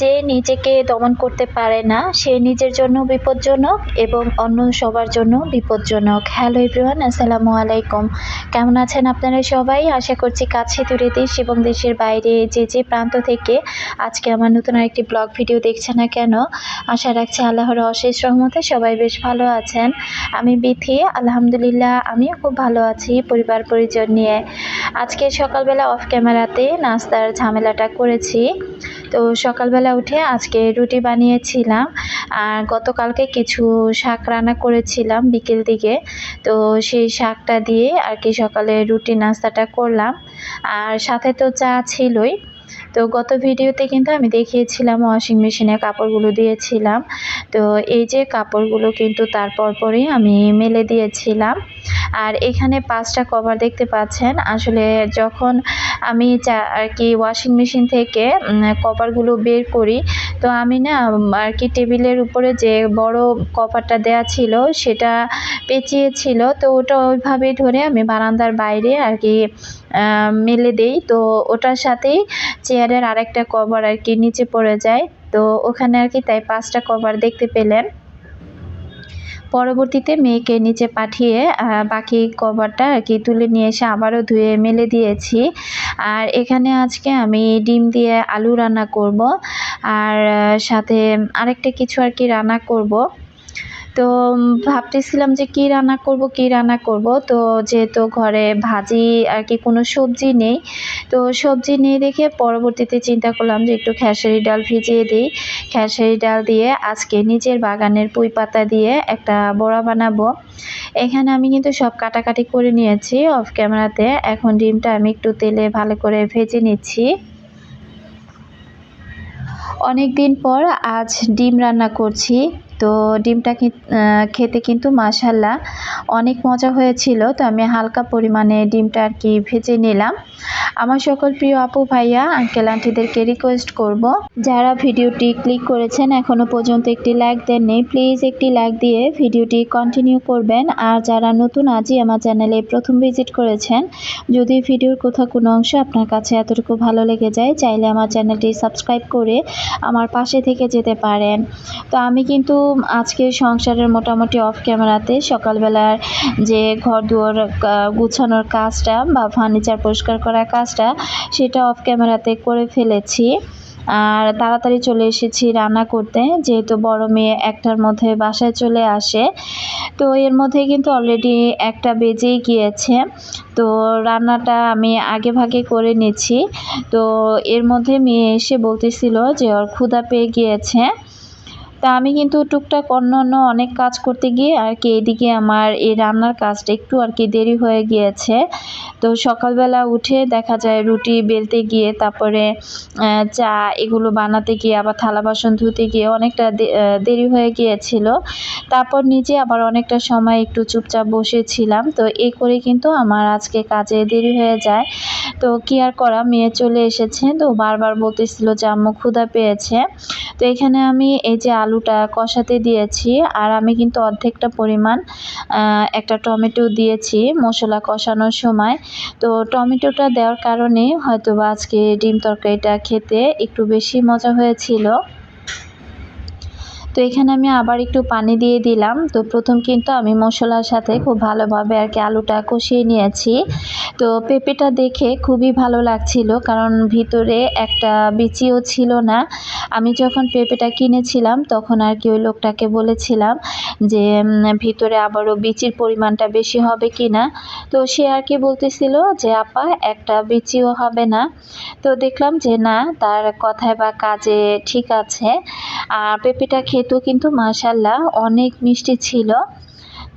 যে নিজেকে দমন করতে পারে না, সে নিজের জন্য বিপজ্জনক এবং অন্য সবার জন্য বিপজ্জনক। হ্যালো এভরিওয়ান আসসালামু আলাইকুম। কেমন আছেন আপনারা সবাই? আশা করছি কাছে দূরে দেশ এবং দেশের বাইরে যে যে প্রান্ত থেকে আজকে আমার নতুন আরেকটি ব্লগ ভিডিও দেখছে না কেন, আশা রাখছি আল্লাহর অশেষ রহমতে সবাই বেশ ভালো আছেন। আমি বিথি, আলহামদুলিল্লাহ, আমিও খুব ভালো আছি পরিবার পরিজন নিয়ে। আজকে সকালবেলা অফ ক্যামেরাতে নাস্তার ঝামেলাটা করেছি। তো সকালবেলা উঠে আজকে রুটি বানিয়েছিলাম, আর গতকালকে কিছু শাক রান্না করেছিলাম বিকেল দিকে। তো সেই শাকটা দিয়ে আর কি সকালে রুটি নাস্তাটা করলাম। আর সাথে তো চা ছিলই তো গত ভিডিওতে কিন্তু আমি দেখিয়েছিলাম ওয়াশিং মেশিনে কাপড়গুলো দিয়েছিলাম। তো এই যে কাপড়গুলো কিন্তু তারপর পরই আমি মেলে দিয়েছিলাম। আর এখানে পাঁচটা কভার দেখতে পাচ্ছেন। আসলে যখন আমি আর কি ওয়াশিং মেশিন থেকে কভারগুলো বের করি, তো আমি না আর কি টেবিলের উপরে যে বড় কভারটা দেয়া ছিল, সেটা পেঁচিয়েছিল তো ওটা ওইভাবে ধরে আমি বারান্দার বাইরে আর কি মেলে দেই। তো ওটার সাথেই চেয়ারের আরেকটা কভার আর কি নিচে পড়ে যায়। তো ওখানে আর কি তাই পাঁচটা কভার দেখতে পেলেন। পরবর্তীতে মেয়েকে নিচে পাঠিয়ে বাকি কভারটা আর কি তুলে নিয়ে এসে আবারও ধুয়ে মেলে দিয়েছি। আর এখানে আজকে আমি ডিম দিয়ে আলু রান্না করব। আর সাথে আরেকটা কিছু আর কি রান্না করব। তো ভাবতেছিলাম যে কি রান্না করব, কি রান্না করব। তো যেহেতু ঘরে ভাজি আর কি কোনো সবজি নেই, তো সবজি নেই দেখে পরবর্তীতে চিন্তা করলাম যে একটু খেসারি ডাল ভিজিয়ে দিই। খেসারি ডাল দিয়ে আজকে নিজের বাগানের পুঁই পাতা দিয়ে একটা বড়া বানাবো। এখানে আমি কিন্তু সব কাটাকাটি করে নিয়েছি অফ ক্যামেরাতে এখন ডিমটা আমি একটু তেলে ভালো করে ভেজে নিচ্ছি। অনেক দিন পর আজ ডিম রান্না করছি। তো ডিমটা খেতে কিন্তু মাশাল্লাহ অনেক মজা হয়েছিল। তো আমি হালকা পরিমাণে ডিমটা আর কি ভেজে নিলাম। আমার সকল প্রিয় আপু, ভাইয়া আঙ্কেল আন্টিদেরকে রিকোয়েস্ট করব, যারা ভিডিওটি ক্লিক করেছেন এখনও পর্যন্ত একটি লাইক দেননি প্লিজ একটি লাইক দিয়ে ভিডিওটি কন্টিনিউ করবেন। আর যারা নতুন আজই আমার চ্যানেলে প্রথম ভিজিট করেছেন, যদি ভিডিওর কোথাও কোনো অংশ আপনার কাছে এতটুকু ভালো লেগে যায়, চাইলে আমার চ্যানেলটি সাবস্ক্রাইব করে আমার পাশে থেকে যেতে পারেন। তো আমি কিন্তু আজকে সংসারের মোটামুটি অফ ক্যামেরাতে সকালবেলার যে ঘর দুয়ার গুছানোর কাজটা বা ফার্নিচার পরিষ্কার করার কাজটা সেটা অফ ক্যামেরাতে করে ফেলেছি। আর তাড়াতাড়ি চলে এসেছি রান্না করতে, যেহেতু বড় মেয়ে একটার মধ্যে বাসায় চলে আসে। তো এর মধ্যে কিন্তু অলরেডি একটা বেজেই গিয়েছে। তো রান্নাটা আমি আগে ভাগে করে নিচ্ছি। তো এর মধ্যে মেয়ে এসে বলতেছিল যে ওর ক্ষুধা পেয়ে গিয়েছে। তা আমি কিন্তু টুকটাক অন্য অন্য অনেক কাজ করতে গিয়ে আর কি এদিকে আমার এই রান্নার কাজটা একটু আর কি দেরি হয়ে গিয়েছে। তো সকালবেলা উঠে দেখা যায় রুটি বেলতে গিয়ে তারপরে চা এগুলো বানাতে গিয়ে আবার থালা বাসন ধুতে গিয়ে অনেকটা দেরি হয়ে গিয়েছিল। তারপর নিজে আবার অনেকটা সময় একটু চুপচাপ বসেছিলাম। তো এই করে কিন্তু আমার আজকে কাজে দেরি হয়ে যায়। তো কি আর করা, মেয়ে চলে এসেছে। তো বারবার বলতেছিল যে আম্মু ক্ষুধা পেয়েছে। তো এখানে আমি এই যে আলুটা কষাতে দিয়েছি, আর আমি কিন্তু অর্ধেকটা পরিমাণ একটা টমেটো দিয়েছি মশলা কষানোর সময়। তো টমেটোটা দেওয়ার কারণে হয়তো বা আজকে ডিম তরকারিটা খেতে একটু বেশি মজা হয়েছিল। তো এখানে আমি আবার একটু পানি দিয়ে দিলাম। তো প্রথম কিন্তু আমি মশলার সাথে খুব ভালোভাবে আর কি আলুটা কষিয়ে নিয়েছি। তো পেঁপেটা দেখে খুবই ভালো লাগছিল কারণ ভিতরে একটা বিচিও ছিল না। আমি যখন পেঁপেটা কিনেছিলাম তখন আর কি ওই লোকটাকে বলেছিলাম যে ভিতরে আবারও বিচির পরিমাণটা বেশি হবে কি না তো সে আর কি বলতেছিল যে, আপা, একটা বিচিও হবে না। তো দেখলাম যে, না, তার কথায় বা কাজে ঠিক আছে। আর পেঁপেটা খেতেও কিন্তু মাশাল্লাহ অনেক মিষ্টি ছিল।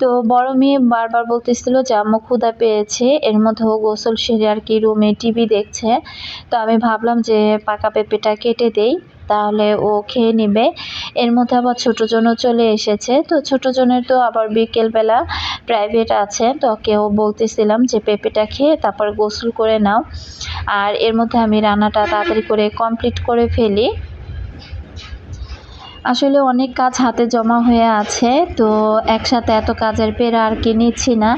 তো বড় মেয়ে বারবার বলতেছিল যে, আম্মু ক্ষুদা পেয়েছে, এর মধ্যেও গোসল সেরে আর কি রুমে টিভি দেখছে। তো আমি ভাবলাম যে, পাকা পেঁপেটা কেটে দেই, তাহলে ও খেয়ে নেবে। এর মধ্যে আবার ছোটো জনও চলে এসেছে। তো ছোটো জনের তো আবার বিকেলবেলা প্রাইভেট আছে, তো কেউ বলতেছিলাম যে, পেঁপেটা খেয়ে তারপর গোসল করে নাও। আর এর মধ্যে আমি রান্নাটা তাড়াতাড়ি করে কমপ্লিট করে ফেলি। আসলে অনেক কাজ হাতে জমা হয়ে আছে, তো একসাথে এত কাজের পেরা আর কি নিচ্ছি না।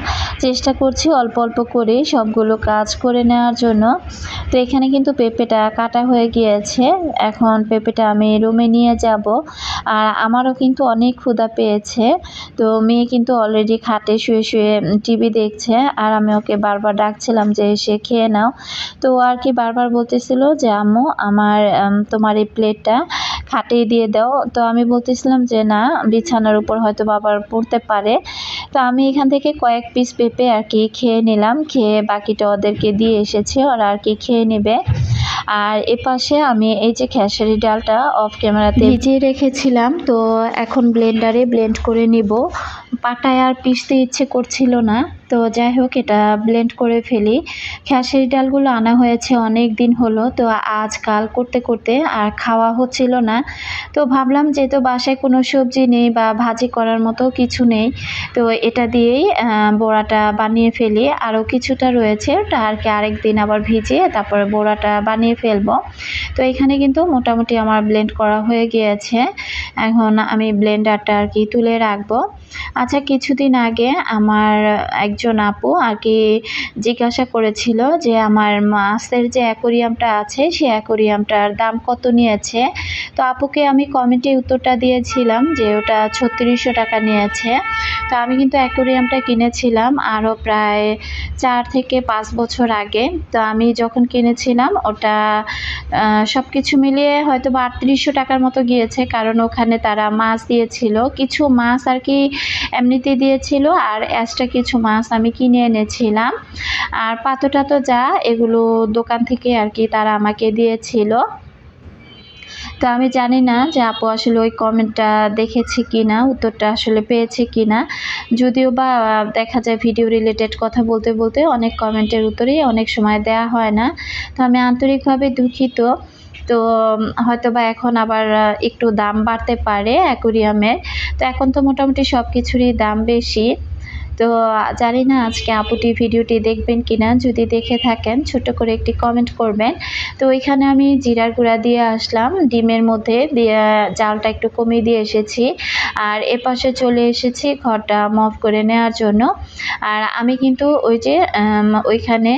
চেষ্টা করছি অল্প অল্প করে সবগুলো কাজ করে নেওয়ার জন্য। তো এখানে কিন্তু পেঁপেটা কাটা হয়ে গিয়েছে। এখন পেঁপেটা আমি রুমে নিয়ে যাব। আর আমারও কিন্তু অনেক ক্ষুধা পেয়েছে। তো মেয়ে কিন্তু অলরেডি খাটে শুয়ে শুয়ে টিভি দেখছে। আর আমি ওকে বারবার ডাকছিলাম যে, এসে খেয়ে নাও। তো আর কি বারবার বলতেছিল যে, আম্মু, আমার তোমার এই প্লেটটা খাটিয়ে দিয়ে দাও। তো আমি বলতেছিলাম যে, না, বিছানার উপর হয়তো বাবার পড়তে পারে। তো আমি এখান থেকে কয়েক পিস পেঁপে আর কি খেয়ে নিলাম। খেয়ে বাকিটা ওদেরকে দিয়ে এসেছি, ওরা আর কি খেয়ে নেবে। আর এ পাশে আমি এই যে খেসারি ডালটা অফ ক্যামেরাতে ভিজিয়ে রেখেছিলাম, তো এখন ব্লেন্ডারে ব্লেন্ড করে নিব। পাটায় আর পিষতে ইচ্ছে করছিল না। তো যাই হোক, এটা ব্লেন্ড করে ফেলি। খেসারি ডালগুলো আনা হয়েছে অনেক দিন হলো, তো আজকাল করতে করতে আর খাওয়া হচ্ছিল না। তো ভাবলাম যেহেতু বাসায় কোনো সবজি নেই বা ভাজি করার মতো কিছু নেই, তো এটা দিয়েই বড়াটা বানিয়ে ফেলি। আরও কিছুটা রয়েছে, ওটা আর কি আরেক দিন আবার ভিজিয়ে তারপরে বড়াটা বানিয়ে ফেলব। তো এখানে কিন্তু মোটামুটি আমার ব্লেন্ড করা হয়ে গিয়েছে। এখন আমি ব্লেন্ডারটা আর কি তুলে রাখব। আচ্ছা কিছুদিন আগে আমার একজন আপু কি জিজ্ঞাসা করেছিল যে আমার মাছের যে অ্যাকোরিয়ামটা আছে, সেই অ্যাকোরিয়ামটার দাম কত নিয়েছে? তো আপুকে আমি কমেন্টে উত্তরটা দিয়েছিলাম যে ওটা ছত্রিশশো টাকা নিয়েছে। তো আমি কিন্তু অ্যাকোরিয়ামটা কিনেছিলাম আরও প্রায় চার থেকে পাঁচ বছর আগে। তো আমি যখন কিনেছিলাম, ওটা সব কিছু মিলিয়ে হয়তো বা আটত্রিশশো টাকার মতো গিয়েছে, কারণ ওখানে তারা মাছ দিয়েছিল। কিছু মাছ আর কি এমনিতে দিয়েছিল, আর এক্সট্রা কিছু মাছ আমি কিনে এনেছিলাম। আর পাতো তো যা, এগুলো দোকান থেকে আর কি তারা আমাকে দিয়েছিল। তো আমি জানি না যে আপু আসলে ওই কমেন্টটা দেখেছে কি না উত্তরটা আসলে পেয়েছে কি না যদিও বা দেখা যায় ভিডিও রিলেটেড কথা বলতে বলতে অনেক কমেন্টের উত্তরেই অনেক সময় দেয়া হয় না। তো আমি আন্তরিকভাবে দুঃখিত। তো হয়তো বা এখন আবার একটু দাম বাড়তে পারে অ্যাকোরিয়ামের। তো এখন তো মোটামুটি সব কিছুরই দাম বেশি। তো জানি না আজকে আপুটি ভিডিওটি দেখবেন কিনা, যদি দেখে থাকেন ছোট করে একটি কমেন্ট করবেন। তো ওইখানে আমি জিরার গুঁড়া দিয়ে আসলাম, ডিমের মধ্যে জালটা একটু কমিয়ে দিয়ে এসেছি। আর এপাশে চলে এসেছি ঘরটা মফ করে নেওয়ার জন্য। আর আমি কিন্তু ওই যে ওইখানে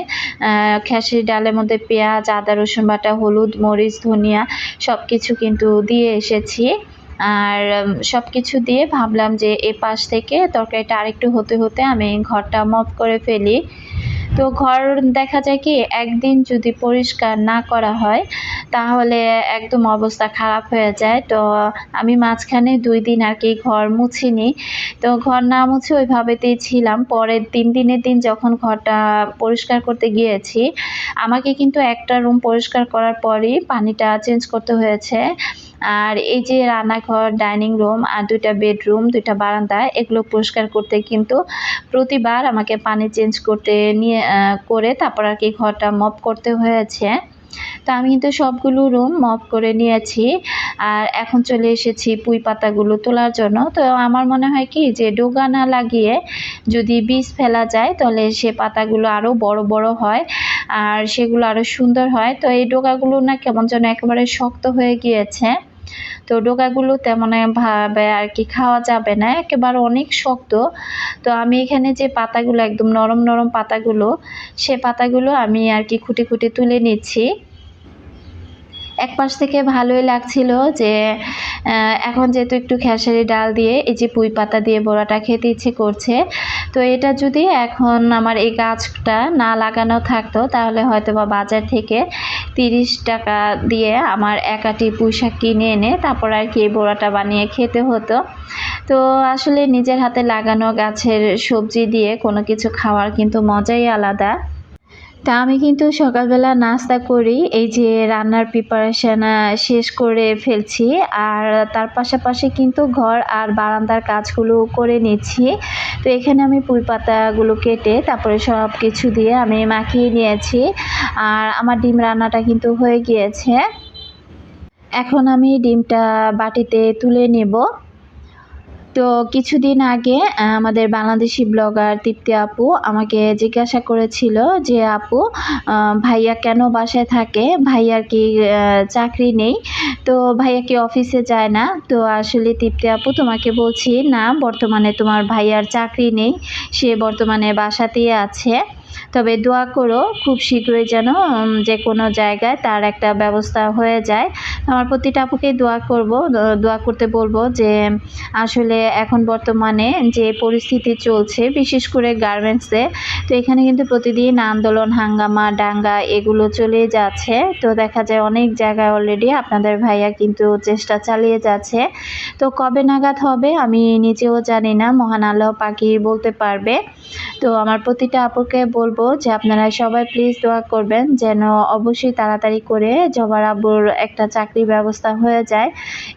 খেসির ডালের মধ্যে পেঁয়াজ, আদা, রসুন বাটা, হলুদ, মরিচ, ধনিয়া সব কিছু কিন্তু দিয়ে এসেছি। আর সব কিছু দিয়ে ভাবলাম যে এ পাশ থেকে তরকারিটা আরেকটু হতে হতে আমি ঘরটা মপ করে ফেলি। তো ঘর দেখা যায় কি, একদিন যদি পরিষ্কার না করা হয়, তাহলে একদম অবস্থা খারাপ হয়ে যায়। তো আমি মাঝখানে দুই দিন আর কি ঘর মুছিনি। তো ঘর না মুছে ওইভাবেতেই ছিলাম। পরের তিন দিনের দিন যখন ঘরটা পরিষ্কার করতে গিয়েছি, আমাকে কিন্তু একটা রুম পরিষ্কার করার পরই পানিটা চেঞ্জ করতে হয়েছে। আর এই যে রান্নাঘর, ডাইনিং রুম আর দুইটা বেডরুম, দুইটা বারান্দা, এগুলো পরিষ্কার করতে কিন্তু প্রতিবার আমাকে পানি চেঞ্জ করতে নিয়ে করে তারপর আর কি ঘরটা মপ করতে হয়েছে। তো আমি কিন্তু সবগুলো রুম মপ করে নিয়েছি। আর এখন চলে এসেছি পুঁই পাতাগুলো তোলার জন্য। তো আমার মনে হয় কি যে ডোগা না লাগিয়ে যদি বীজ ফেলা যায় তাহলে সে পাতাগুলো আরও বড় বড় হয় আর সেগুলো আরও সুন্দর হয়। তো এই ডোকাগুলো না কেমন যেন একেবারে শক্ত হয়ে গিয়েছে। তো ডোকাগুলো তেমন ভাবে আর কি খাওয়া যাবে না, একেবারে অনেক শক্ত। তো আমি এখানে যে পাতাগুলো, একদম নরম নরম পাতাগুলো, সে পাতাগুলো আমি আর কি খুঁটি খুঁটি তুলে নিচ্ছি। এক পাশ থেকে ভালোই লাগছিল যে এখন যেহেতু একটু খেসারি ডাল দিয়ে, এই যে পুঁই পাতা দিয়ে বড়াটা খেতে ইচ্ছে করছে, তো এটা যদি এখন আমার এই গাছটা না লাগানো থাকতো, তাহলে হয়তো বা বাজার থেকে তিরিশ টাকা দিয়ে আমার একাটি পুঁইশাক কিনে এনে তারপর আর কি এই বড়াটা বানিয়ে খেতে হতো। তো আসলে নিজের হাতে লাগানো গাছের সবজি দিয়ে কোনো কিছু খাওয়ার কিন্তু মজাই আলাদা। তা আমি কিন্তু সকালবেলা নাস্তা করি, এই যে রান্নার প্রিপারেশান শেষ করে ফেলছি। আর তার পাশাপাশি কিন্তু ঘর আর বারান্দার কাজগুলো করে নিচ্ছি। তো এখানে আমি পুঁই পাতাগুলো কেটে তারপরে সব কিছু দিয়ে আমি মাখিয়ে নিয়েছি। আর আমার ডিম রান্নাটা কিন্তু হয়ে গিয়েছে। এখন আমি ডিমটা বাটিতে তুলে নেব। তো কিছুদিন আগে আমাদের বাংলাদেশি ব্লগার তৃপ্তি আপু আমাকে জিজ্ঞাসা করেছিল যে, আপু ভাইয়া কেন বাসায় থাকে? ভাইয়ার কি চাকরি নেই? তো ভাইয়া কি অফিসে যায় না? তো আসলে তৃপ্তি আপু তোমাকে বলছি, না, বর্তমানে তোমার ভাইয়ার চাকরি নেই। সে বর্তমানে বাসাতেই আছে। তবে দোয়া করো খুব শীঘ্রই যেন যে কোনো জায়গায় তার একটা ব্যবস্থা হয়ে যায়। আমার প্রতিটা আপুকে দোয়া করব দোয়া করতে বলব যে, আসলে এখন বর্তমানে যে পরিস্থিতি চলছে, বিশেষ করে গার্মেন্টসে, তো এখানে কিন্তু প্রতিদিন আন্দোলন, হাঙ্গামা, ডাঙ্গা এগুলো চলে যাচ্ছে। তো দেখা যায় অনেক জায়গায় অলরেডি আপনাদের ভাইয়া কিন্তু চেষ্টা চালিয়ে যাচ্ছে। তো কবে নাগাদ হবে আমি নিজেও জানি না, মহান আল্লাহ পাখি বলতে পারবে। তো আমার প্রতিটা আপুকে বলব যে আপনারা সবাই প্লিজ দোয়া করবেন যেন অবশ্যই তাড়াতাড়ি করে জবার আব্বুর একটা চাকরির ব্যবস্থা হয়ে যায়।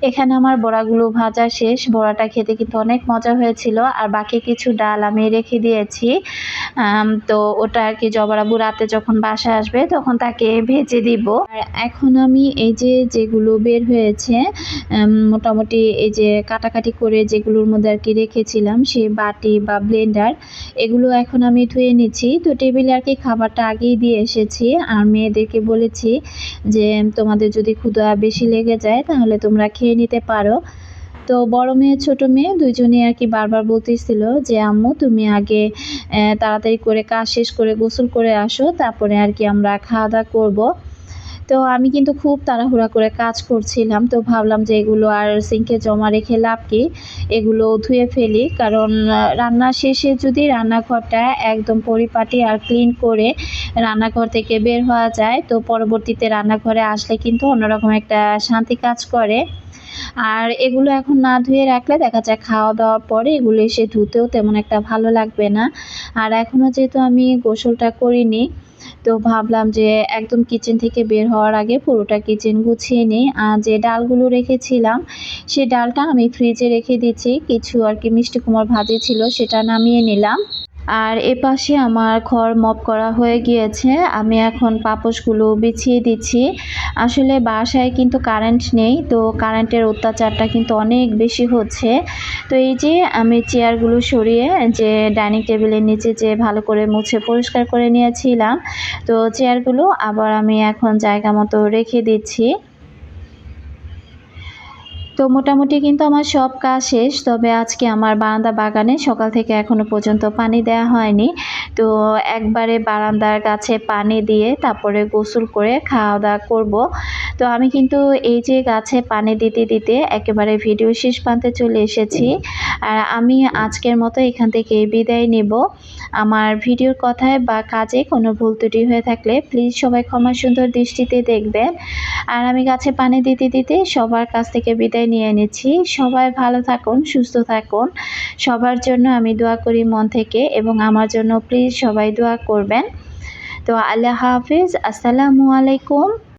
এখানে আমার বড়াগুলো ভাজা শেষ, বড়াটা খেতে কিন্তু অনেক মজা হয়েছিল। আর বাকি কিছু ডাল আমি রেখে দিয়েছি। তো ওটা আর কি জবার আব্বু রাতে যখন বাসা আসবে তখন তাকে ভেজে দিব। আর এখন আমি এই যে যেগুলো বের হয়েছে মোটামুটি এই যে কাটাকাটি করে যেগুলোর মধ্যে আর কি রেখেছিলাম, সেই বাটি বা ব্লেন্ডার এগুলো এখন আমি ধুয়ে নিচ্ছি। তো টেবিলে আর কি খাবারটা আগেই দিয়ে এসেছি। আর মেয়েদেরকে বলেছি যে, তোমাদের যদি ক্ষুধা বেশি লেগে যায়, তাহলে তোমরা খেয়ে নিতে পারো। তো বড় মেয়ে, ছোট মেয়ে দুইজনে আর কি বারবার বলতেছিল যে, আম্মু, তুমি আগে তাড়াতাড়ি করে কাজ শেষ করে গোসল করে আসো, তারপরে আর কি আমরা খাওয়া দাওয়া করব। তো আমি কিন্তু খুব তাড়াহুড়া করে কাজ করছিলাম। তো ভাবলাম যে এগুলো আর সিঙ্কে জমা রেখে লাভ কি? এগুলো ধুয়ে ফেলি। কারণ রান্না শেষে যদি রান্নাঘরটা একদম পরিপাটি আর ক্লিন করে রান্নাঘর থেকে বের হওয়া যায়, তো পরবর্তীতে রান্নাঘরে আসলে কিন্তু অন্যরকম একটা শান্তি কাজ করে। আর এগুলো এখন না ধুয়ে রাখলে দেখা যায় খাওয়া দাওয়ার পরে এগুলো এসে ধুতেও তেমন একটা ভালো লাগবে না। আর এখনও যেহেতু আমি গোসলটা করিনি তো ভাবলাম যে একদম কিচেন থেকে বের হওয়ার আগে পুরোটা কিচেন গুছিয়ে নিই। আর যে ডালগুলো রেখেছিলাম, সে ডালটা আমি ফ্রিজে রেখে দিচ্ছি কিছু আর কি মিষ্টি কুমার ভাজি ছিল, সেটা নামিয়ে নিলাম। আর এপাশে আমার ঘর মপ করা হয়ে গিয়েছে। আমি এখন পাপোশগুলো বিছিয়ে দিচ্ছি। আসলে বাসায় কিন্তু কারেন্ট নেই, তো কারেন্টের অত্যাচারটা কিন্তু অনেক বেশি হচ্ছে। তো এই যে আমি চেয়ারগুলো সরিয়ে যে ডাইনিং টেবিলের নিচে যে ভালো করে মুছে পরিষ্কার করে নিয়েছিলাম, তো চেয়ারগুলো আবার আমি এখন জায়গা মতো রেখে দিচ্ছি। তো মোটামুটি কিন্তু আমার সব কাজ শেষ, তবে আজকে আমার বারান্দা বাগানে সকাল থেকে এখনও পর্যন্ত পানি দেওয়া হয়নি। তো একবারে বারান্দার গাছে পানি দিয়ে তারপরে গোসল করে খাওয়া দাওয়া করব। তো আমি কিন্তু এই যে গাছে পানি দিতে দিতে একেবারে ভিডিও শেষ প্রান্তে চলে এসেছি। আর আমি আজকের মতো এখান থেকে বিদায় নেব। আমার ভিডিওর কথায় বা কাজে কোনো ভুল ত্রুটি হয়ে থাকলে প্লিজ সবাই ক্ষমা সুন্দর দৃষ্টিতে দেখবেন। আর আমি গাছে পানি দিতে দিতে সবার কাছ থেকে বিদায় নিয়ে এনেছি। সবাই ভালো থাকুন, সুস্থ থাকুন। সবার জন্য আমি দোয়া করি মন থেকে এবং আমার জন্য প্লিজ সবাই দোয়া করবেন। তো আল্লাহ হাফিজ। আসসালামু আলাইকুম।